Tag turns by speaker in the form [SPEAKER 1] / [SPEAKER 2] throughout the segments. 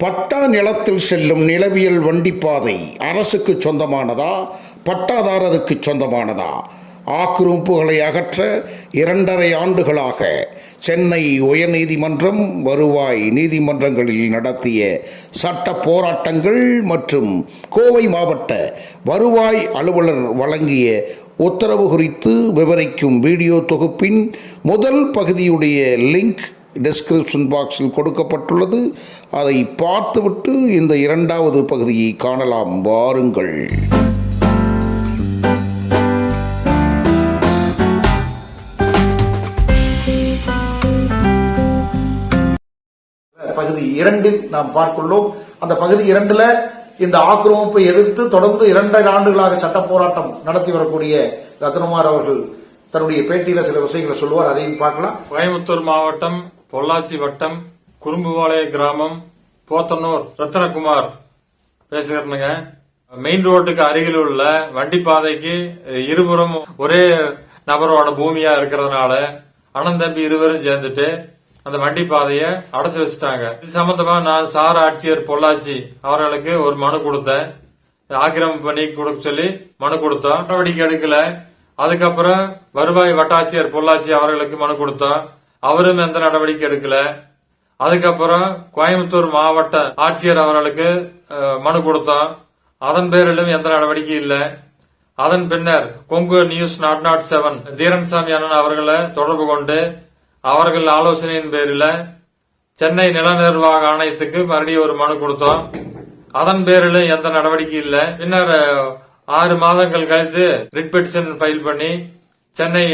[SPEAKER 1] பட்டா நிலத்தில் செல்லும் நிலவியல் வண்டிப்பாதை அரசுக்கு சொந்தமானதா? பட்டாதாரருக்கு சொந்தமானதா? ஆக்கிரமிப்புகளை அகற்ற இரண்டரை ஆண்டுகளாக சென்னை உயர்நீதிமன்றம் வருவாய் நீதிமன்றங்களில் நடத்திய சட்ட போராட்டங்கள் மற்றும் கோவை மாவட்ட வருவாய் அலுவலர் வழங்கிய உத்தரவு குறித்து விவரிக்கும் வீடியோ தொகுப்பின் முதல் பகுதியுடைய லிங்க் டிஸ்கிரிப்ஷன் பாக்ஸில் கொடுக்கப்பட்டுள்ளது. அதை பார்த்துவிட்டு இந்த இரண்டாவது பகுதியை காணலாம். வாருங்கள். பகுதி இரண்டில் நாம் பார்த்துள்ளோம் அந்த பகுதி இரண்டுல இந்த ஆக்கிரமிப்பை எதிர்த்து தொடர்ந்து இரண்டரை ஆண்டுகளாக சட்ட போராட்டம் நடத்தி வரக்கூடிய ரத்னகுமார் அவர்கள் தன்னுடைய பேட்டியில சில விஷயங்களை சொல்லுவார். அதையும் பார்க்கலாம்.
[SPEAKER 2] கோயம்புத்தூர் மாவட்டம் பொள்ளாச்சி வட்டம் குறும்புவாளைய கிராமம் போத்தனூர் ரத்னகுமார். பேசுகிறேனுங்க. மெயின் ரோட்டுக்கு அருகில் உள்ள வண்டி பாதைக்கு இருபுறம் ஒரே நபரோட பூமியா இருக்கிறதுனால அண்ணன் தம்பி இருவரும் சேர்ந்துட்டு அந்த வண்டி பாதையை அடைச்சு வச்சுட்டாங்க. இது சம்பந்தமா நான் சார் ஆட்சியர் பொள்ளாச்சி அவர்களுக்கு ஒரு மனு கொடுத்தேன். ஆக்கிரமிப்பு பண்ணி கொடுக்க சொல்லி மனு கொடுத்தோம். நடவடிக்கை எடுக்கல. அதுக்கப்புறம் வருவாய் வட்டாட்சியர் பொள்ளாச்சி அவர்களுக்கு மனு கொடுத்தோம். அவரும் எந்த நடவடிக்கை எடுக்கல. அதுக்கப்புறம் கோயம்புத்தூர் மாவட்ட ஆட்சியர் அவர்களுக்கு மனு கொடுத்தோம். அதன் பேரிலும் எந்த நடவடிக்கை இல்லை. அதன் பின்னர் Kongu news nought nought seven Dheeransamy அண்ணன் அவர்களை தொடர்பு கொண்டு அவர்கள் ஆலோசனையின் பேரில் சென்னை நில நிர்வாக ஆணையத்துக்கு மறுபடியும் ஒரு மனு கொடுத்தோம். அதன் பேரில் எந்த நடவடிக்கை இல்லை. பின்னர் ஆறு மாதங்கள் கழித்து ரிட் பெட்டிஷன் ஃபைல் பண்ணி சென்னை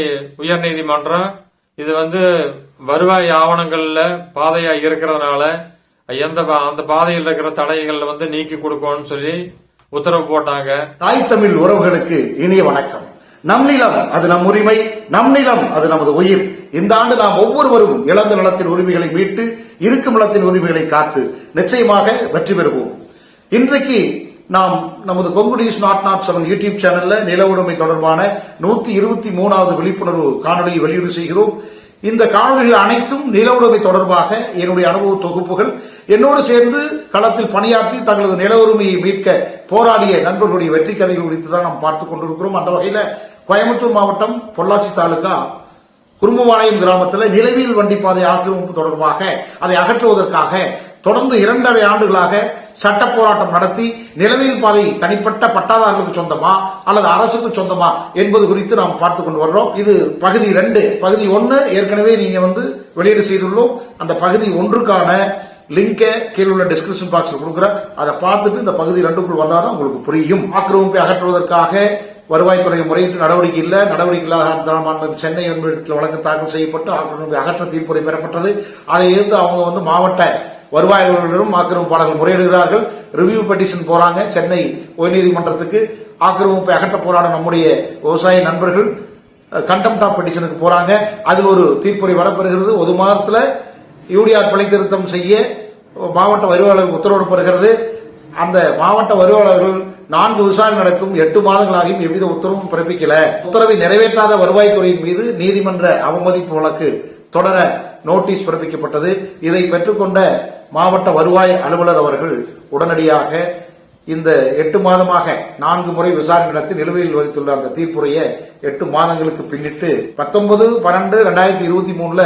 [SPEAKER 2] உயர்நீதிமன்றம் இது வந்து வருவாய் ஆவணங்கள்ல பாதையா இருக்கிறதுனால எந்த பா- அந்த பாதையில் இருக்கிற தடைகள் வந்து நீக்கி கொடுக்கணும்னு சொல்லி உத்தரவு போட்டாங்க.
[SPEAKER 1] தாய் தமிழ் உறவுகளுக்கு இனிய வணக்கம். நம் நிலம் அது நம் உரிமை நம் நிலம் அது நமது உயிர். இந்த ஆண்டு நாம் ஒவ்வொருவரும் இழந்த நிலத்தின் உரிமைகளை மீட்டு இருக்கும் நிலத்தின் உரிமைகளை காத்து நிச்சயமாக வெற்றி பெறுவோம். இன்றைக்கு நாம் நமது கொங்குடிஸ் நாட் நாட் செவன் யூடியூப் சேனல்ல நில உடைமை தொடர்பான நூத்தி இருபத்தி மூணாவது விழிப்புணர்வு காணொலியை வெளியீடு செய்கிறோம். இந்த காணொலிகள் அனைத்தும் நில உடைமை தொடர்பாக என்னுடைய அனுபவ தொகுப்புகள். என்னோடு சேர்ந்து களத்தில் பணியாற்றி தங்களது நில உரிமையை மீட்க போராடிய நண்பர்களுடைய வெற்றி கதைகள் குறித்து தான் நாம் பார்த்துக் கொண்டிருக்கிறோம். அந்த வகையில் கோயம்புத்தூர் மாவட்டம் பொள்ளாச்சி தாலுகா குறும்புவாளையம் கிராமத்தில் நிலவியல் வண்டி பாதை ஆக்கிரமிப்பு தொடர்பாக அதை அகற்றுவதற்காக தொடர்ந்து இரண்டரை ஆண்டுகளாக சட்ட போராட்டம் நடத்தி நிலவியல் பாதை தனிப்பட்ட பட்டாதாரர்களுக்கு சொந்தமா அல்லது அரசுக்கு சொந்தமா என்பது குறித்து நாம் பார்த்து கொண்டு வர்றோம். இது பகுதி ரெண்டு. பகுதி ஒன்று ஏற்கனவே நீங்க வந்து வெளியீடு செய்துள்ளோம். அந்த பகுதி ஒன்றுக்கான லிங்கை கீழே உள்ள டிஸ்கிரிப்ஷன் பாக்ஸில் கொடுக்குறேன். அதை பார்த்துட்டு இந்த பகுதி ரெண்டுக்குள் வந்தாதான் உங்களுக்கு புரியும். ஆக்கிரமிப்பை அகற்றுவதற்காக வருவாய்த்துறை முறையீட்டு நடவடிக்கை இல்லை. நடவடிக்கை இல்லாத சென்னை என்பதில் வழக்கு தாக்கல் செய்யப்பட்டு ஆக்கிரமிப்பை அகற்ற தீர்ப்புரை பெறப்பட்டது. அதை எதிர்த்து அவங்க வந்து மாவட்ட வருவாய் ஆக்கிரமிப்பாளர்கள் முறையிடுகிறார்கள். ரிவ்யூ பெட்டிஷன் போறாங்க. சென்னை உயர்நீதிமன்றத்துக்கு ஆக்கிரமிப்பை அகற்ற போராட நம்முடைய விவசாய நண்பர்கள் கண்டெம்ட் ஆஃப் பெட்டிஷனுக்கு போறாங்க. அதில் ஒரு தீர்ப்புரை வரப்பெறுகிறது. ஒரு மாதத்தில் யூடிஆர் பிழை திருத்தம் செய்ய மாவட்ட வருவாளர்கள் உத்தரவிடப்படுகிறது அந்த மாவட்ட வருவாளர்கள் நான்கு விசாரணை நடத்தும் எட்டு மாதங்களாகியும் எவ்வித உத்தரவும் பிறப்பிக்கல. உத்தரவை நிறைவேற்றாத வருவாய்த்துறையின் மீது நீதிமன்ற அவமதிப்பு வழக்கு தொடர நோட்டீஸ் பிறப்பிக்கப்பட்டது. இதை பெற்றுக்கொண்ட மாவட்ட வருவாய் அலுவலர் அவர்கள் உடனடியாக இந்த எட்டு மாதமாக நான்கு முறை விசாரணை நடத்தி நிலுவையில் வைத்துள்ள அந்த தீர்ப்புரையை எட்டு மாதங்களுக்கு பின்னிட்டு பத்தொன்பது பன்னெண்டு ரெண்டாயிரத்தி இருபத்தி மூணுல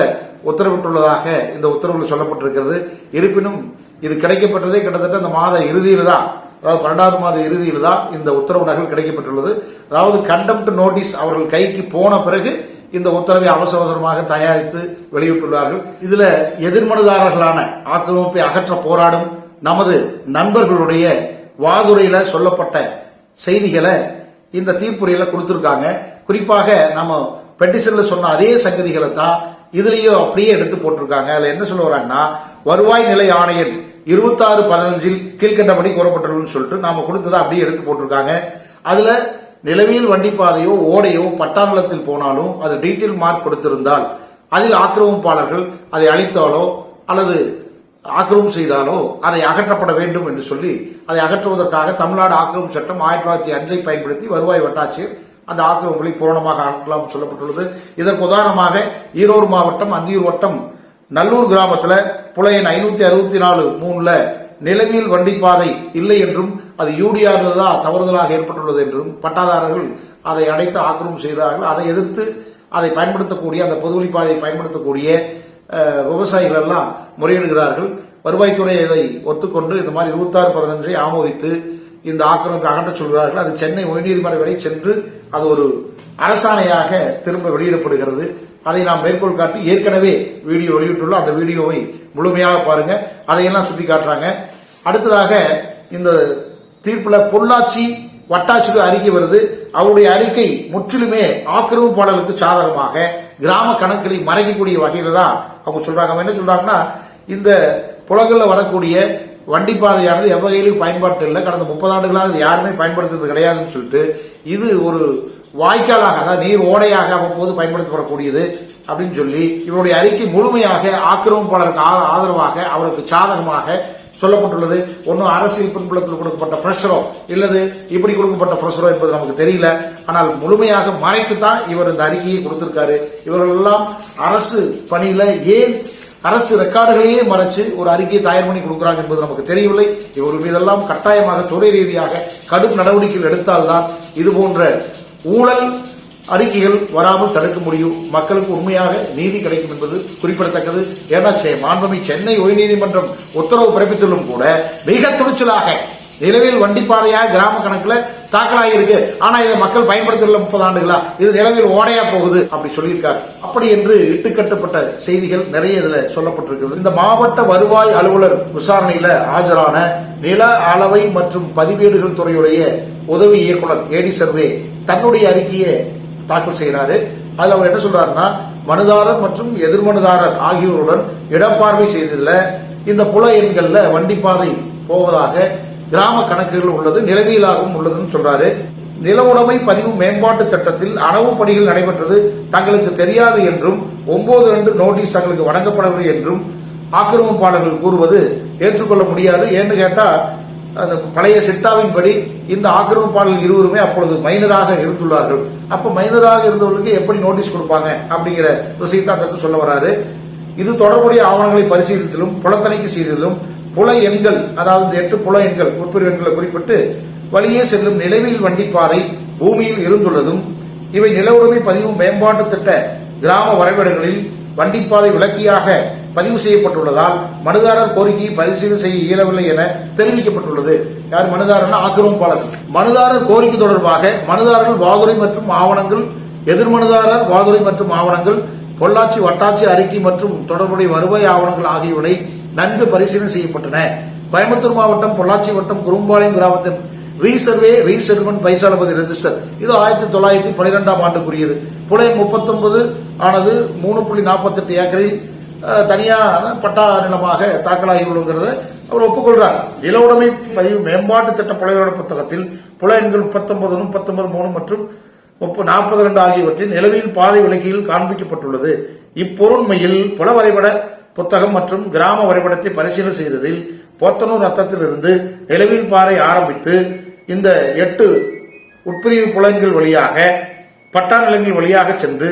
[SPEAKER 1] உத்தரவிட்டுள்ளதாக இந்த உத்தரவில் சொல்லப்பட்டிருக்கிறது. இருப்பினும் இது கிடைக்கப்பட்டதே கிட்டத்தட்ட இந்த மாத இறுதியில் தான் அதாவது பன்னெண்டாவது மாத இறுதியில் தான் இந்த உத்தரவு நகல் கிடைக்கப்பட்டுள்ளது. அதாவது கண்டெம்ட் நோட்டீஸ் அவர்கள் கைக்கு போன பிறகு இந்த உத்தரவை அவசர அவசரமாக தயாரித்து வெளியிட்டுள்ளார்கள். இதுல எதிர்மனுதாரர்களான ஆக்கிரமிப்பை அகற்ற போராடும் நமது நண்பர்களுடைய வாதுரையில சொல்லப்பட்ட செய்திகளை இந்த தீர்ப்புரையில கொடுத்திருக்காங்க. குறிப்பாக நம்ம பெட்டிஷன்ல சொன்ன அதே சங்கதிகளை தான் இதுலயும் அப்படியே எடுத்து போட்டிருக்காங்க. அதுல என்ன சொல்ல வராங்கன்னா வருவாய் நிலை ஆணையர் இருபத்தாறு பதினஞ்சில் கீழ்கண்டபடி கூறப்பட்டுள்ளதுன்னு சொல்லிட்டு நாம கொடுத்ததை அப்படியே எடுத்து போட்டிருக்காங்க. அதுல நிலவியல் வண்டிப்பாதையோ ஓடையோ பட்டாநிலத்தில் போனாலும் அது டீட்டெயில் மார்க் கொடுத்திருந்தால் அதில் ஆக்கிரமிப்பாளர்கள் அதை அழித்தாலோ அல்லது ஆக்கிரமம் செய்தாலோ அதை அகற்றப்பட வேண்டும் என்று சொல்லி அதை அகற்றுவதற்காக தமிழ்நாடு ஆக்கிரமிப்பு சட்டம் ஆயிரத்தி தொள்ளாயிரத்தி அஞ்சை பயன்படுத்தி வருவாய் வட்டாட்சியர் அந்த ஆக்கிரமிப்புகளை பூரணமாக அகற்றலாம் சொல்லப்பட்டுள்ளது. இதற்கு உதாரணமாக ஈரோடு மாவட்டம் அந்தியூர் வட்டம் நல்லூர் கிராமத்தில் புலையன் ஐநூத்தி அறுபத்தி நாலு மூணுல நிலவியல் வண்டிப்பாதை இல்லை என்றும் அது யூடிஆரில் தான் தவறுதலாக ஏற்பட்டுள்ளது என்றும் பட்டாதாரர்கள் அதை அடைத்து ஆக்கிரமம் செய்கிறார்கள். அதை எதிர்த்து அதை பயன்படுத்தக்கூடிய அந்த பொதுவழிப்பாதையை பயன்படுத்தக்கூடிய விவசாயிகள் எல்லாம் முறையிடுகிறார்கள். வருவாய்த்துறை இதை ஒத்துக்கொண்டு இந்த மாதிரி இருபத்தாறு பதினஞ்சை ஆமோதித்து இந்த ஆக்கிரமிப்பு அகற்றச் சொல்கிறார்கள். அது சென்னை உயர்நீதிமன்றம் வரை சென்று அது ஒரு அரசாணையாக திரும்ப வெளியிடப்படுகிறது. அதை நாம் மேற்கோள் காட்டி ஏற்கனவே வீடியோ வெளியிட்டுள்ள அந்த வீடியோவை முழுமையாக பாருங்க. அதையெல்லாம் சுட்டி காட்டுறாங்க அடுத்ததாக இந்த தீர்ப்புல பொள்ளாச்சி வட்டாட்சிக்கு அறிக்கை வருது. அவருடைய அறிக்கை முற்றிலுமே ஆக்கிரமிப்பாளர்களுக்கு சாதகமாக கிராம கணக்குகளை மறைக்கக்கூடிய வகையில தான் அவங்க சொல்றாங்க. என்ன சொல்றாங்கன்னா இந்த புலங்கள்ல வரக்கூடிய வண்டிப்பாதையானது எவ்வகையிலும் பயன்பாட்டு இல்லை. கடந்த முப்பது ஆண்டுகளாக இது யாருமே பயன்படுத்துறது கிடையாதுன்னு சொல்லிட்டு இது ஒரு வாய்க்காலாக அதாவது நீர் ஓடையாக அவ்வப்போது பயன்படுத்தப்படக்கூடியது அப்படின்னு சொல்லி இவருடைய அறிக்கை முழுமையாக ஆக்கிரமிப்பாளருக்கு ஆதரவாக அவருக்கு சாதகமாக சொல்லப்பட்டுள்ளது. ஒன்றும் அரசியல் பின்புலத்தில் கொடுக்கப்பட்ட ஃப்ரெஷரோ இல்லது இப்படி கொடுக்கப்பட்ட ஃப்ரெஷரோ என்பது நமக்கு தெரியல. ஆனால் முழுமையாக மறைத்துத்தான் இவர் இந்த அறிக்கையை கொடுத்திருக்காரு. இவர்கள் எல்லாம் அரசு பணியில ஏன் அரசு ரெக்கார்டுகளையே மறைச்சு ஒரு அறிக்கையை தயார் பண்ணி கொடுக்குறாங்க என்பது நமக்கு தெரியவில்லை. இவர்கள் மீதெல்லாம் கட்டாயமாக துறை ரீதியாக கடும் நடவடிக்கைகள் எடுத்தால்தான் இது போன்ற ஊழல் அறிக்கைகள் வராமல் தடுக்க முடியும். மக்களுக்கு உண்மையாக நீதி கிடைக்கும் என்பது குறிப்பிடத்தக்கது. ஏன்னா செ- சென்னை உயர்நீதிமன்றம் உத்தரவு பிறப்பித்துள்ளும் கூட மிக துணிச்சலாக நிலவில் வண்டிப்பாதையாக கிராம கணக்குல தாக்கலாகிருக்கு ஆனா இதை மக்கள் பயன்படுத்தல முப்பது ஆண்டுகளா? இது நிலவில் ஓடையா போகுது அப்படி சொல்லியிருக்காரு அப்படி என்று இட்டுக்கட்டப்பட்ட செய்திகள் நிறைய இதுல சொல்லப்பட்டிருக்கிறது. இந்த மாவட்ட வருவாய் அலுவலர் விசாரணையில ஆஜரான நில அளவை மற்றும் பதிவேடுகள் துறையுடைய உதவி இயக்குனர் ஏடி சர்வே தன்னுடைய அறிக்கையை தாக்கல் செய்கிறாரு. அதுல அவர் என்ன சொல்றாருன்னா மனுதாரர் மற்றும் எதிர்மனுதாரர் ஆகியோருடன் இடப்பார்வை செய்ததில் இந்த புல எண்கள்ல பாதை போவதாக கிராம கணக்குகள் உள்ளது நிலவியலாகவும் உள்ளதுன்னு சொல்றாரு. நில உடைமை பதிவு மேம்பாட்டு சட்டத்தில் அணவு பணிகள் நடைபெற்றது தங்களுக்கு தெரியாது என்றும் ஒன்பது ரெண்டு நோட்டீஸ் தங்களுக்கு வழங்கப்படவில்லை என்றும் ஆக்கிரமிப்பாளர்கள் கூறுவது ஏற்றுக்கொள்ள முடியாது. ஏன்னு கேட்டா அந்த பழைய சிட்டாவின்படி இந்த ஆக்கிரமிப்பாளர்கள் இருவருமே அப்பொழுது மைனராக இருந்துள்ளார்கள். அப்ப மைனராக இருந்தவர்களுக்கு எப்படி நோட்டீஸ் கொடுப்பாங்க அப்படிங்கிற விஷயத்தை அந்த சொல்ல வராரு. இது தொடர்புடைய ஆவணங்களை பரிசீலித்தலும் புலத்தனைக்கு செய்ததிலும் புல எண்கள் அதாவது எட்டு புல எண்கள் உட்பிரிவு எண்களை குறிப்பிட்டு வழியே செல்லும் நிலவில் வண்டிப்பாதை பூமியில் இருந்துள்ளதும் இவை நில உடைமை பதிவு மேம்பாட்டு திட்ட கிராம வரைபடங்களில் வண்டிப்பாதை விளக்கியாக பதிவு செய்யப்பட்டுள்ளதால் மனுதாரர் கோரிக்கையை பரிசீலனை செய்ய இயலவில்லை என தெரிவிக்கப்பட்டுள்ளது. யார் மனுதாரர் ஆக்கிரமிப்பாளர். மனுதாரர் கோரிக்கை தொடர்பாக மனுதாரர்கள் வாதுரை மற்றும் ஆவணங்கள் எதிர்மனுதாரர் வாதுரை மற்றும் ஆவணங்கள் பொள்ளாச்சி வட்டாட்சி அறிக்கை மற்றும் தொடர்புடைய வருவாய் ஆவணங்கள் ஆகியவை நன்கு பரிசீலனை செய்யப்பட்டன. கோயம்புத்தூர் மாவட்டம் பொள்ளாச்சி வட்டம் குறும்பாளையம் கிராமத்தின் ரீசர்வே ரீசெட்டில்மெண்ட் பைசாலபதி ரெஜிஸ்டர். இது ஆயிரத்தி தொள்ளாயிரத்தி பனிரெண்டாம் ஆண்டுக்குரியது. புலையன் முப்பத்தொன்பது ஆனது மூணு புள்ளி நாற்பத்தெட்டு ஏக்கரில் தனியான தனியார் பட்டா நிலமாக தாக்கலாகியுள்ளங்கிறத அவர் ஒப்புக்கொள்றார். நில உடைமை பதிவு மேம்பாட்டு திட்ட புலையோட புத்தகத்தில் புல எண்கள் முப்பத்தொன்பது முப்பத்தொன்பது மூணு மற்றும் முப்பது நாற்பது ரெண்டு ஆகியவற்றின் நிலவின் பாதை விலகியில் காண்பிக்கப்பட்டுள்ளது. இப்பொருண்மையில் புல வரைபட புத்தகம் மற்றும் கிராம வரைபடத்தை பரிசீலனை செய்ததில் போத்தனூர் ரத்தத்திலிருந்து நிலவின் பாறை ஆரம்பித்து இந்த எட்டு உட்பிரிவு புலன்கள் வழியாக பட்டா நிலங்கள் வழியாக சென்று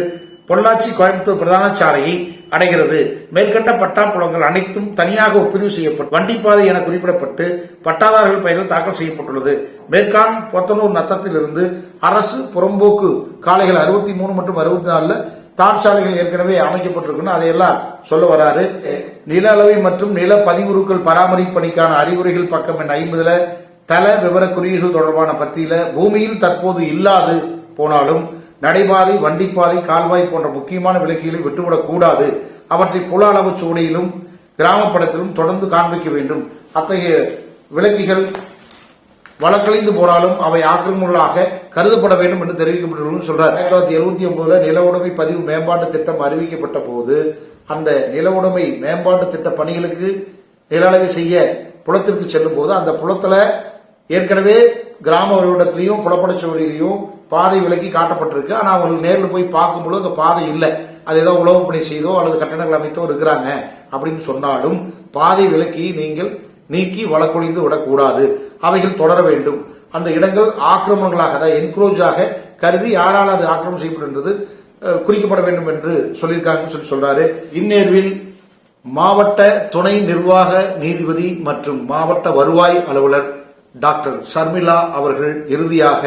[SPEAKER 1] பொள்ளாச்சி கோயம்புத்தூர் பிரதான சாலையை அடைகிறது. மேற்கண்ட பட்டா புலங்கள் அனைத்தும் தனியாக ஒப்பிரிவு செய்யப்பட்டு வண்டிப்பாதை என குறிப்பிடப்பட்டு பட்டாதாரர்கள் பெயரில் தாக்கல் செய்யப்பட்டுள்ளது. மேற்கான் பொத்தனூர் நத்தத்திலிருந்து அரசு புறம்போக்கு காலைகள் அறுபத்தி மூணு மற்றும் அறுபத்தி நாலுல தாப் சாலைகள் ஏற்கனவே அமைக்கப்பட்டிருக்குன்னு அதையெல்லாம் சொல்ல வராரு. நில அளவை மற்றும் நில பதிவுருக்கள் பராமரிப்பு பணிக்கான அறிவுரைகள் பக்கம் என் ஐம்பதுல தல விவர குறியீடுகள் தொடர்பான பத்தியில பூமியில் தற்போது இல்லாது போனாலும் நடைபாதை வண்டிப்பாதை கால்வாய் போன்ற முக்கியமான விலக்குகளை விட்டுவிடக்கூடாது அவற்றை புல அளவு சூடையிலும் கிராமப்படத்திலும் தொடர்ந்து காண்பிக்க வேண்டும். அத்தகைய விலக்குகள் வழக்கழிந்து போனாலும் அவை ஆக்கிரமுள்ளாக கருதப்பட வேண்டும் என்று தெரிவிக்கப்பட்டுள்ளது சொல்றார். ஆயிரத்தி தொள்ளாயிரத்தி எழுபத்தி ஒன்பதுல நில உடைமை பதிவு மேம்பாட்டு திட்டம் அறிவிக்கப்பட்ட போது அந்த நில உடைமை மேம்பாட்டு திட்ட பணிகளுக்கு நில அளவை செய்ய புலத்திற்கு செல்லும் போது அந்த புலத்துல ஏற்கனவே கிராம வரைபடத்திலையும் புலப்படச்சுவடியிலையும் பாதை விலக்கி காட்டப்பட்டிருக்கு. ஆனால் அவர்கள் நேரில் போய் பார்க்கும்போது அந்த பாதை இல்லை. அது ஏதோ உழவு பணி செய்தோ அல்லது கட்டணங்கள் அமைத்தோ இருக்கிறாங்க அப்படின்னு சொன்னாலும் பாதை விலக்கி நீங்கள் நீக்கி வழக்கொழிந்து விடக்கூடாது. அவைகள் தொடர வேண்டும். அந்த இடங்கள் ஆக்கிரமணங்களாக அதாவது என்க்ரோஜாக கருதி யாரால் அது ஆக்கிரமம் செய்யப்படுகின்றது குறிக்கப்பட வேண்டும் என்று சொல்லியிருக்காங்கன்னு சொல்லி சொல்றாரு. இந்நேர்வில் மாவட்ட துணை நிர்வாக நீதிபதி மற்றும் மாவட்ட வருவாய் அலுவலர் டாக்டர் ஷர்மிளா அவர்கள் இறுதியாக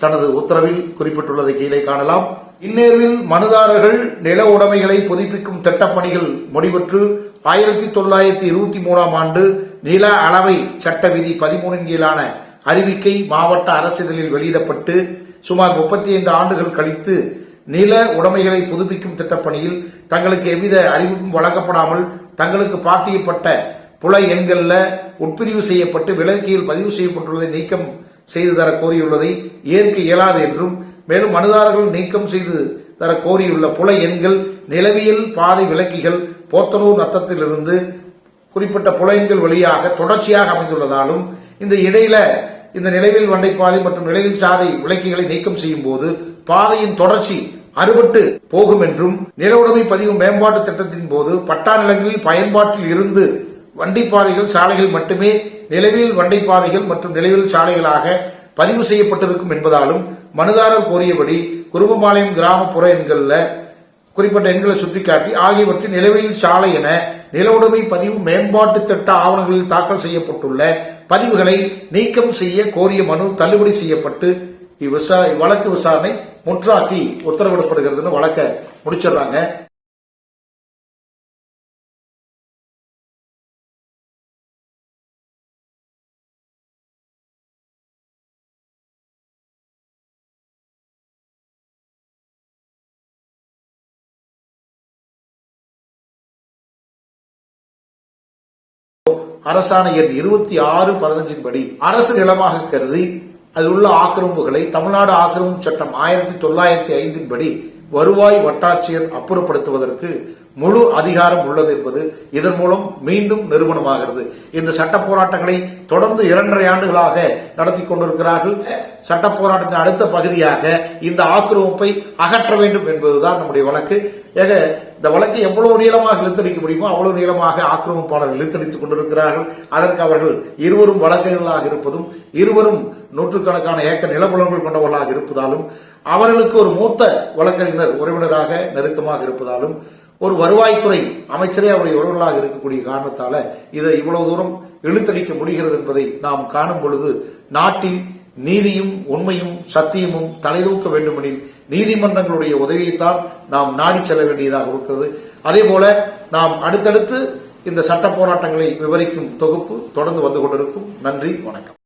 [SPEAKER 1] தனது உத்தரவில் குறிப்பிட்டுள்ளதை கீழே காணலாம். இந்நேர்வில் மனுதாரர்கள் நில உடைமைகளை புதுப்பிக்கும் திட்டப்பணிகள் முடிவுற்று ஆயிரத்தி தொள்ளாயிரத்தி இருபத்தி மூணாம் ஆண்டு நில அளவை சட்ட விதி பதிமூணின் கீழான அறிவிக்கை மாவட்ட அரசிதழில் வெளியிடப்பட்டு சுமார் முப்பத்தி ஐந்து ஆண்டுகள் கழித்து நில உடைமைகளை புதுப்பிக்கும் திட்டப்பணியில் தங்களுக்கு எவ்வித அறிவிப்பும் வழங்கப்படாமல் தங்களுக்கு பாத்தியப்பட்ட புல எண்களில் உட்பிரிவு செய்யப்பட்டு விலக்கியில் பதிவு செய்யப்பட்டுள்ளதை நீக்கம் செய்து தர கோரியுள்ளதை ஏற்க இயலாது என்றும் மேலும் மனுதாரர்கள் நீக்கம் செய்து தர கோரியுள்ள புல எண்கள் நிலவியல் பாதை விலக்கிகள் போத்தனூர் நத்தத்திலிருந்து குறிப்பிட்ட புல எண்கள் வழியாக தொடர்ச்சியாக அமைந்துள்ளதாலும் இந்த இடையில இந்த நிலவில் வண்டைப்பாதை மற்றும் நிலையில் சாதை விளக்கிகளை நீக்கம் செய்யும் போது பாதையின் தொடர்ச்சி அறுபட்டு போகும் என்றும் நில உடைமை பதிவு மேம்பாட்டு திட்டத்தின் போது பட்டா நிலங்களில் பயன்பாட்டில் இருந்து வண்டிப்பாதைகள் சாலைகள் மட்டுமே நிலவில் வண்டைப்பாதைகள் மற்றும் நிலவில் சாலைகளாக பதிவு செய்யப்பட்டிருக்கும் என்பதாலும் மனுதாரர் கோரியபடி குருபமாலயம் கிராமப்புற எண்களில் குறிப்பிட்ட எண்களை சுட்டிக்காட்டி ஆகியவற்றை நிலவில் சாலை என நில உடைமை பதிவு மேம்பாட்டு திட்ட ஆவணங்களில் தாக்கல் செய்யப்பட்டுள்ள பதிவுகளை நீக்கம் செய்ய கோரிய மனு தள்ளுபடி செய்யப்பட்டு இவ்விசா வழக்கு விசாரணை முற்றாக்கி உத்தரவிடப்படுகிறதுன்னு வழக்க முடிச்சிடுறாங்க. அரசாணை எண் இருபத்தி ஆறு பதினஞ்சின் படி அரசு நிலமாக கருதி அதில் உள்ள ஆக்கிரமிப்புகளை தமிழ்நாடு ஆக்கிரமிப்பு சட்டம் ஆயிரத்தி தொள்ளாயிரத்தி ஐந்தின் படி வருவாய் வட்டாட்சியர் அப்புறப்படுத்துவதற்கு முழு அதிகாரம் உள்ளது என்பது இதன் மூலம் மீண்டும் நிறுவனமாகிறது இந்த சட்ட போராட்டங்களை தொடர்ந்து இரண்டரை ஆண்டுகளாக நடத்தி கொண்டிருக்கிறார்கள். சட்ட போராட்டத்தின் அடுத்த பகுதியாக இந்த ஆக்கிரமிப்பை அகற்ற வேண்டும் என்பதுதான் நம்முடைய வழக்கு. ஏக இந்த வழக்கை எவ்வளவு நீளமாக இழுத்தடிக்க முடியுமோ அவ்வளவு நீளமாக ஆக்கிரமிப்பாளர்கள் இழுத்தடித்துக் கொண்டிருக்கிறார்கள். அதற்கு அவர்கள் இருவரும் வழக்கறிஞர்களாக இருப்பதும் இருவரும் நூற்றுக்கணக்கான ஏக்கர் நிலப்புலன்கள் கொண்டவர்களாக இருப்பதாலும் அவர்களுக்கு ஒரு மூத்த வழக்கறிஞர் உறவினராக நெருக்கமாக இருப்பதாலும் ஒரு வருவாய்த்துறை அமைச்சரே அவருடைய உறவினராக இருக்கக்கூடிய காரணத்தால இதை இவ்வளவு தூரம் இழுத்தடிக்க முடிகிறது என்பதை நாம் காணும் பொழுது நாட்டில் நீதியும் உண்மையும் சத்தியமும் தலைதூக்க வேண்டுமெனில் நீதிமன்றங்களுடைய உதவியைத்தான் நாம் நாடி செல்ல வேண்டியதாக இருக்கிறது. அதே போல நாம் அடுத்தடுத்து இந்த சட்ட போராட்டங்களை விவரிக்கும் தொகுப்பு தொடர்ந்து வந்து கொண்டிருக்கும். நன்றி வணக்கம்.